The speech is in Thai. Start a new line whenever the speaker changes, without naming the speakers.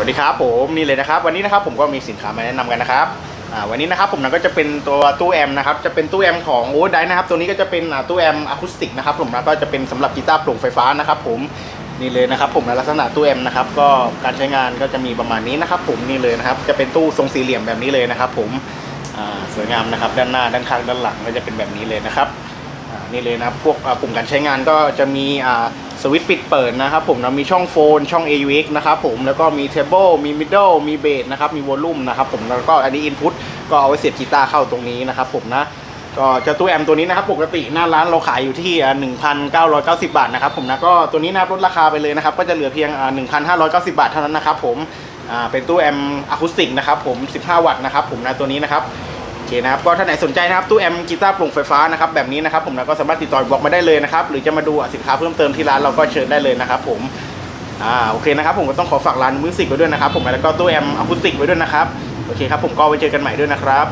วัสดีครับผมนี่เลยนะครับ วันนี้นะครับผมก็มีสินค้ามาแนะนำกันนะครับวันนี้นะครับผมนะก็จะเป็นตัวตู้แอมนะครับจะเป็นตู้แอมของโอเวอร์ไดนะครับตัวนี้ก็จะเป็นตู้แอมอะคูสติกนะครับผมนะก็จะเป็นสำหรับกีตาร์โปร่งไฟฟ้านะครับผมนี่เลยนะครับผมนลักษณะตู้แอมนะครับก็การใช้งานก็จะมีประมาณนี้นะครับผมนี่เลยนะครับจะเป็นตู้ทรงสี่เหลี่ยมแบบนี้เลยนะครับผมสวยงามนะครับด้านหน้าด้านข้างด้านหลังก็จะเป็นแบบนี้เลยนะครับนี่เลยนะพวกปุ่มการใช้งานก็จะมีอ่า สวิตช์ปิดเปิดนะครับผมนะมีช่องโฟนช่อง AUX นะครับผมแล้วก็มีเทเบิลมีมิดเดิลมีเบสนะครับมีวอลลุ่มนะครับผมแล้วก็อันนี้อินพุตก็เอาไว้เสียบกีตาร์เข้าตรงนี้นะครับผมนะก็เจะตู้แอมตัวนี้นะครับปกติหน้าร้านเราขายอยู่ที่อ่า1,990 บาทนะครับผมนะก็ตัวนี้นะลดราคาไปเลยนะครับก็จะเหลือเพียงอ่า1,590 บาทเท่านั้นนะครับผมเป็นตู้แอมอะคูสติกนะครับผม 15 วัตต์นะครับผมนะตัวนี้นะครับ เคนะครับก็ถ้าไหนสนใจนะครับตู้แอมกีตาร์ปร่งไฟฟ้านะครับแบบนี้นะครับผมนะก็สามารถติดต่อบล็อกมาได้เลยนะครับหรือจะมาดูสินค้าเพิ่มเติมที่ร้านเราก็เชิญได้เลยนะครับผมอ่าโอเคนะครับผมก็ต้องขอฝากร้านมิวสิกไว้ด้วยนะครับผมแล้วก็ตู้แอมอะคูสติกไว้ด้วยนะครับโอเคครับผมก็ไว้เจอกันใหม่ด้วยนะครับ